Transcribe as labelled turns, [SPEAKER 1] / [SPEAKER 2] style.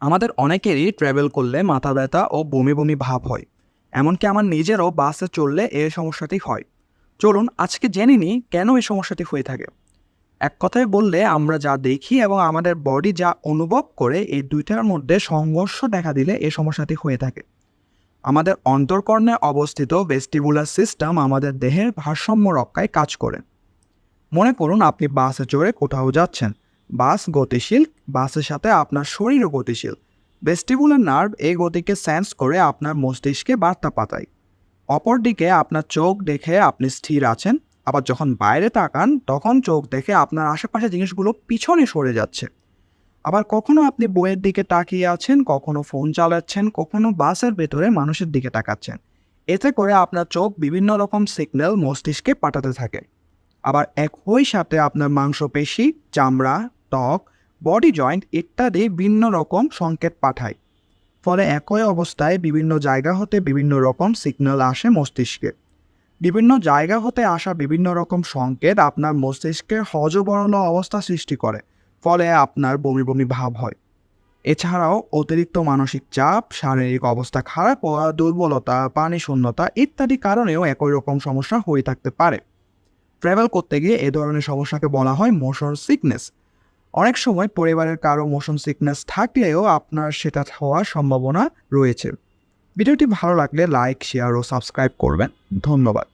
[SPEAKER 1] আমাদের অনেকেরই ট্রাভেল করলে মাথা ব্যথা ও বমি বমি ভাব হয়। এমনকি আমার নিজেরও বাসে চললে এই সমস্যাটি হয়। চলুন আজকে জেনে নিই কেন এই সমস্যাটি হয়ে থাকে। এক কথায় বললে আমরা যা দেখি এবং আমাদের বডি যা অনুভব করে এই দুইটার মধ্যে সংঘর্ষ দেখা দিলে এই সমস্যাটি হয়ে থাকে। আমাদের অন্তর্কর্ণে অবস্থিত ভেস্টিবুলার সিস্টেম আমাদের দেহের ভারসাম্য রক্ষায় কাজ করে। মনে করুন আপনি বাসে চড়ে কোথাও যাচ্ছেন। বাস গতিশীল, বাসের সাথে আপনার শরীরও গতিশীল। ভেস্টিবুলার নার্ভ এই গতিকে সেন্স করে আপনার মস্তিষ্কে বার্তা পাঠায়। অপরদিকে আপনার চোখ দেখে আপনি স্থির আছেন, আবার যখন বাইরে তাকান, তখন চোখ দেখে আপনার আশেপাশে জিনিসগুলো পিছনে সরে যাচ্ছে। আবার কখনো আপনি বইয়ের দিকে তাকিয়ে আছেন, কখনো ফোন চালাচ্ছেন, কখনো বাসের ভেতরে মানুষের দিকে তাকাচ্ছেন। এতে করে আপনার চোখ বিভিন্ন রকম সিগন্যাল মস্তিষ্কে পাঠাতে থাকে। আবার একই সাথে আপনার মাংসপেশি, চামড়া ত্বক, বডি জয়েন্ট ইত্যাদি ভিন্ন রকম সংকেত পাঠায়। ফলে একই অবস্থায় বিভিন্ন জায়গা হতে বিভিন্ন রকম সিগন্যাল আসে মস্তিষ্কে। বিভিন্ন জায়গা হতে আসা বিভিন্ন রকম সংকেত আপনার মস্তিষ্কে হজবরল অবস্থা সৃষ্টি করে, ফলে আপনার বমি বমি ভাব হয়। এছাড়াও অতিরিক্ত মানসিক চাপ, শারীরিক অবস্থা খারাপ হওয়া, দুর্বলতা, পানি শূন্যতা ইত্যাদি কারণেও একই রকম সমস্যা হয়ে থাকতে পারে। ট্রাভেল করতে গিয়ে এ ধরনের সমস্যাকে বলা হয় মোশন সিকনেস অনেক সময় পরিবারের কারও মোশন সিকনেস থাকলেও আপনার সেটা হওয়ার সম্ভাবনা রয়েছে। ভিডিওটি ভালো লাগলে লাইক শেয়ার ও সাবস্ক্রাইব করবেন। ধন্যবাদ।